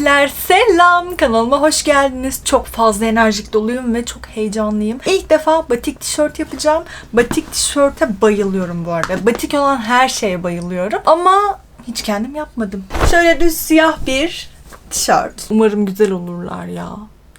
Sivitler selam kanalıma hoş geldiniz. Çok fazla enerjik doluyum ve çok heyecanlıyım. İlk defa batik tişört yapacağım. Batik tişörte bayılıyorum bu arada. Batik olan her şeye bayılıyorum. Ama hiç kendim yapmadım. Şöyle düz siyah bir tişört. Umarım güzel olurlar ya.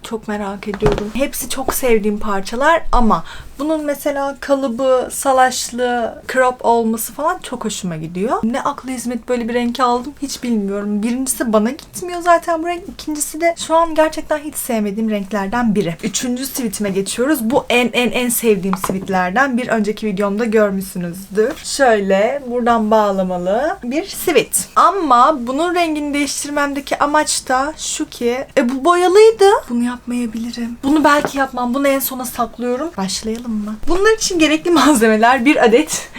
Çok merak ediyorum. Hepsi çok sevdiğim parçalar ama bunun mesela kalıbı, salaşlı, crop olması falan çok hoşuma gidiyor. Ne aklı hizmet böyle bir renk aldım hiç bilmiyorum. Birincisi bana gitmiyor zaten bu renk. İkincisi de şu an gerçekten hiç sevmediğim renklerden biri. Üçüncü sivitime geçiyoruz. Bu en en en sevdiğim sivitlerden. Bir önceki videomda görmüşsünüzdür. Şöyle buradan bağlamalı bir sivit. Ama bunun rengini değiştirmemdeki amaç da şu ki e bu boyalıydı. Bunu yapmayabilirim. Bunu belki yapmam. Bunu en sona saklıyorum. Başlayalım mı? Bunlar için gerekli malzemeler bir adet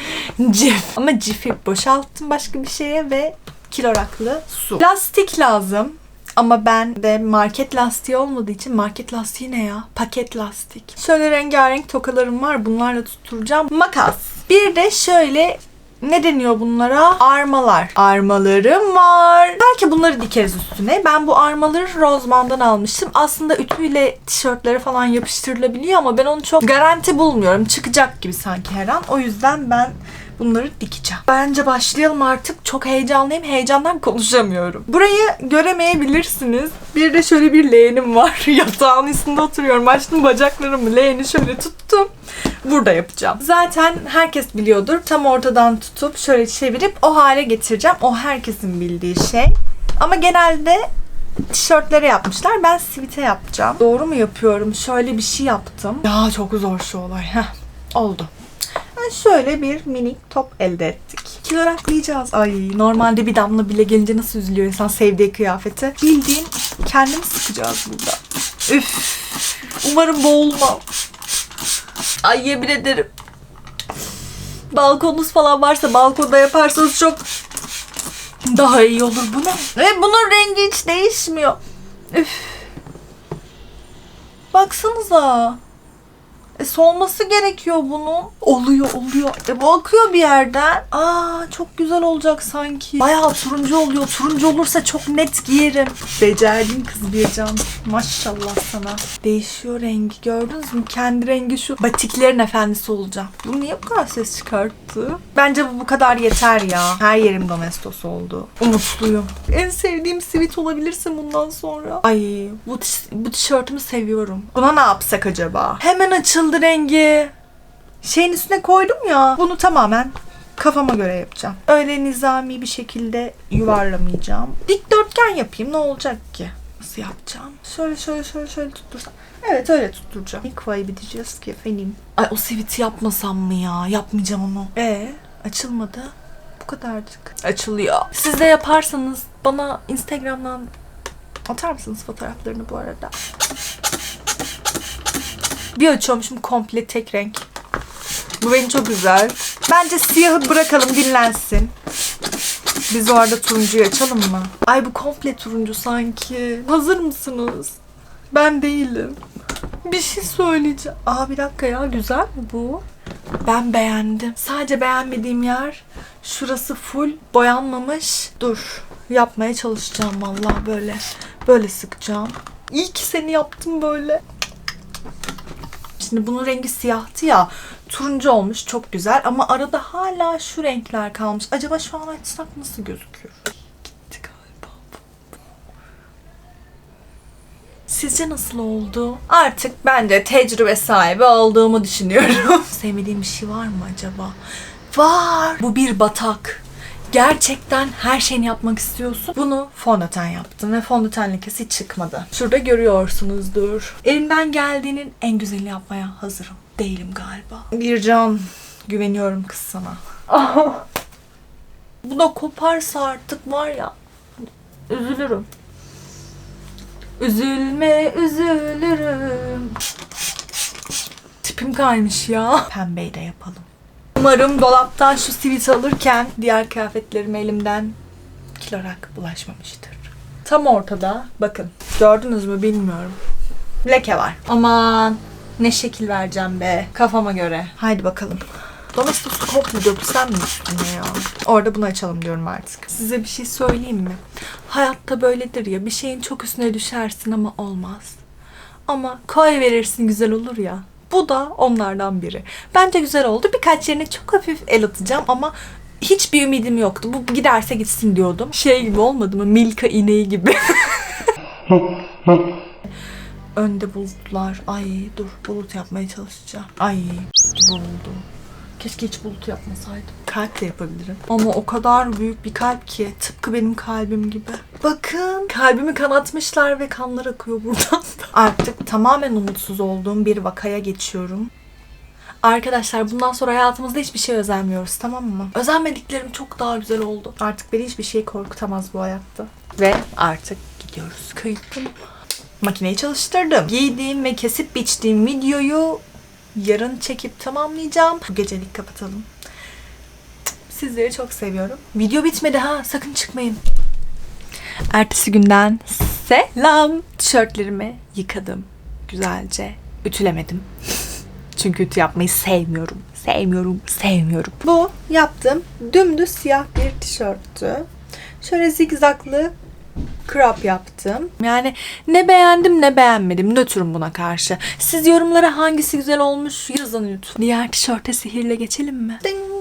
cif. Ama cifi boşalttım başka bir şeye ve kiloraklı su. Lastik lazım. Ama ben de market lastiği olmadığı için market lastiği ne ya? Paket lastik. Şöyle rengarenk tokalarım var. Bunlarla tutturacağım. Makas. Bir de şöyle ne deniyor bunlara? Armalar. Armalarım var. Belki bunları dikeriz üstüne. Ben bu armaları Rozman'dan almıştım. Aslında ütüyle tişörtlere falan yapıştırılabiliyor ama ben onu çok garanti bulmuyorum. Çıkacak gibi sanki her an. O yüzden ben bunları dikeceğim. Bence başlayalım artık. Çok heyecanlıyım. Heyecandan konuşamıyorum. Burayı göremeyebilirsiniz. Bir de şöyle bir leğenim var. Yatağın üstünde oturuyorum. Açtım bacaklarımı. Leğeni şöyle tuttum. Burada yapacağım. Zaten herkes biliyordur. Tam ortadan tutup şöyle çevirip o hale getireceğim. O herkesin bildiği şey. Ama genelde tişörtlere yapmışlar. Ben sivite yapacağım. Doğru mu yapıyorum? Şöyle bir şey yaptım. Ya çok zor şu olay. Heh, oldu. Ben şöyle bir minik top elde ettik. Kiloraklayacağız. Ay normalde bir damla bile gelince nasıl üzülüyor insan sevdiği kıyafeti. Bildiğin kendimi sıkacağız burada. Üf. Umarım boğulmam. Ay yemin ederim. Balkonunuz falan varsa balkonda yaparsanız çok daha iyi olur bu ne? Ve bunun rengi hiç değişmiyor. Üf. Baksanıza. E, solması gerekiyor bunun. Oluyor oluyor. E, bu akıyor bir yerden. Aa çok güzel olacak sanki. Bayağı turuncu oluyor. Turuncu olursa çok net giyerim. Becerdin kız bir can. Maşallah sana. Değişiyor rengi gördünüz mü? Kendi rengi şu. Batiklerin efendisi olacağım. Bu niye bu kadar ses çıkarttı? Bence bu bu kadar yeter ya. Her yerim domestos oldu. Umutluyum. En sevdiğim sivit olabilirsin bundan sonra. Ay bu, bu tişörtümü seviyorum. Buna ne yapsak acaba? Hemen açıldı rengi. Şeyin üstüne koydum ya. Bunu tamamen kafama göre yapacağım. Öyle nizami bir şekilde yuvarlamayacağım. Dikdörtgen yapayım ne olacak ki? Nasıl yapacağım? Şöyle şöyle şöyle şöyle tuttursam. Evet öyle tutturacağım. İlk kaybedeceğiz ki efendim. Ay o siviti yapmasam mı ya? Yapmayacağım onu. E açılmadı. Bu kadarcık. Açılıyor. Siz de yaparsanız bana Instagram'dan atar mısınız fotoğraflarını bu arada? Bir açıyormuşum komple tek renk. Bu benim çok güzel. Bence siyahı bırakalım dinlensin. Biz o arada turuncuyu açalım mı? Ay bu komple turuncu sanki. Hazır mısınız? Ben değilim. Bir şey söyleyeceğim. Aa bir dakika ya güzel mi bu? Ben beğendim. Sadece beğenmediğim yer şurası full boyanmamış. Dur. Yapmaya çalışacağım vallahi böyle. Böyle sıkacağım. İyi ki seni yaptım böyle. Şimdi bunun rengi siyahtı ya. Turuncu olmuş çok güzel ama arada hala şu renkler kalmış. Acaba şu an açsak nasıl gözüküyor? Gitti galiba. Sizce nasıl oldu? Artık bence tecrübe sahibi olduğumu düşünüyorum. Sevmediğim bir şey var mı acaba? Var. Bu bir batak. Gerçekten her şeyini yapmak istiyorsun. Bunu fondöten yaptım ve fondöten lekesi çıkmadı. Şurada görüyorsunuzdur. Elimden geldiğinin en güzelini yapmaya hazırım. Değilim galiba. Bircan, güveniyorum kız sana. Bu da koparsa artık var ya, üzülürüm. Üzülme, üzülürüm. Tipim kaymış ya. Pembeyi de yapalım. Umarım dolaptan şu sivit alırken diğer kıyafetlerim elimden kilorak bulaşmamıştır. Tam ortada bakın gördünüz mü bilmiyorum. Leke var. Aman ne şekil vereceğim be kafama göre. Haydi bakalım. Domestos mu döksem mi üstüne ya? Orada bunu açalım diyorum artık. Size bir şey söyleyeyim mi? Hayatta böyledir ya. Bir şeyin çok üstüne düşersin ama olmaz. Ama koy verirsin güzel olur ya. Bu da onlardan biri. Bence güzel oldu. Birkaç yerine çok hafif el atacağım ama hiçbir ümidim yoktu. Bu giderse gitsin diyordum. Şey gibi olmadı mı? Milka ineği gibi. Önde bulutlar. Ay dur bulut yapmaya çalışacağım. Ay buldum. Keşke hiç bulut yapmasaydım. Kalp de yapabilirim. Ama o kadar büyük bir kalp ki. Tıpkı benim kalbim gibi. Bakın. Kalbimi kanatmışlar ve kanlar akıyor buradan. Artık tamamen umutsuz olduğum bir vakaya geçiyorum. Arkadaşlar bundan sonra hayatımızda hiçbir şey özenmiyoruz tamam mı? Özenmediklerim çok daha güzel oldu. Artık beni hiçbir şey korkutamaz bu hayatta. Ve artık gidiyoruz. Kıyıttım. Makineyi çalıştırdım. Giydiğim ve kesip biçtiğim videoyu yarın çekip tamamlayacağım. Bu gecelik kapatalım. Sizleri çok seviyorum. Video bitmedi ha. Sakın çıkmayın. Ertesi günden selam. Tişörtlerimi yıkadım. Güzelce. Ütülemedim. Çünkü ütü yapmayı sevmiyorum. Sevmiyorum, sevmiyorum. Bu yaptım. Dümdüz siyah bir tişörttü. Şöyle zigzaglı crop yaptım. Yani ne beğendim ne beğenmedim. Nötrüm buna karşı. Siz yorumlara hangisi güzel olmuş yazın lütfen. Diğer tişörte sihirle geçelim mi? Ding.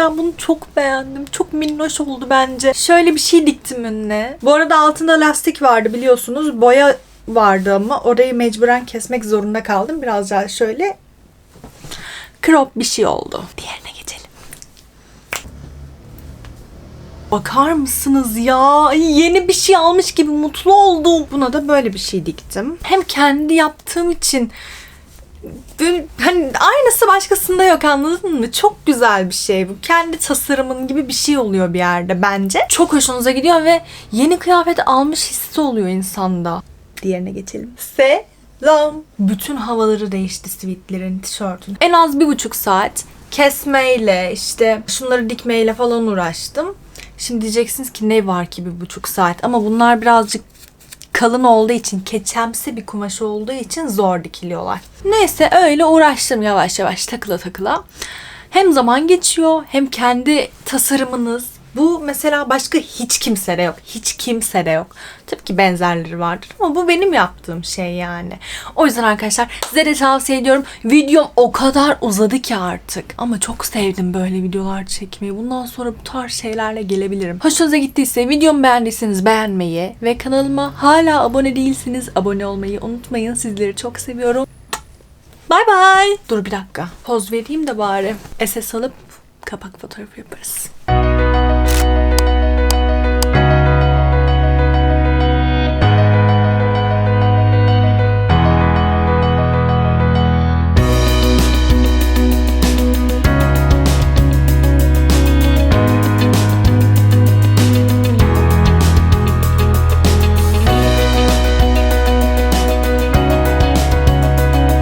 Ben bunu çok beğendim. Çok minnoş oldu bence. Şöyle bir şey diktim önüne. Bu arada altında lastik vardı biliyorsunuz. Boya vardı ama orayı mecburen kesmek zorunda kaldım. Biraz daha şöyle crop bir şey oldu. Diğerine geçelim. Bakar mısınız ya? Yeni bir şey almış gibi mutlu oldum. Buna da böyle bir şey diktim. Hem kendi yaptığım için hani aynısı başkasında yok anladın mı? Çok güzel bir şey bu. Kendi tasarımın gibi bir şey oluyor bir yerde bence. Çok hoşunuza gidiyor ve yeni kıyafet almış hissi oluyor insanda. Diğerine geçelim. Selam. Bütün havaları değişti sweatlerin, tişörtün. En az bir buçuk saat kesmeyle işte şunları dikmeyle falan uğraştım. Şimdi diyeceksiniz ki ne var ki bir buçuk saat ama bunlar birazcık kalın olduğu için, keçemsi bir kumaş olduğu için zor dikiliyorlar. Neyse öyle uğraştım yavaş yavaş takıla takıla. Hem zaman geçiyor hem kendi tasarımınız. Bu mesela başka hiç kimsede yok. Hiç kimsede yok. Tabii ki benzerleri vardır ama bu benim yaptığım şey yani. O yüzden arkadaşlar size de tavsiye ediyorum. Videom o kadar uzadı ki artık. Ama çok sevdim böyle videolar çekmeyi. Bundan sonra bu tarz şeylerle gelebilirim. Hoşunuza gittiyse videomu beğendiyseniz beğenmeyi ve kanalıma hala abone değilseniz abone olmayı unutmayın. Sizleri çok seviyorum. Bay bay. Dur bir dakika. Poz vereyim de bari. SS alıp kapak fotoğrafı yaparız.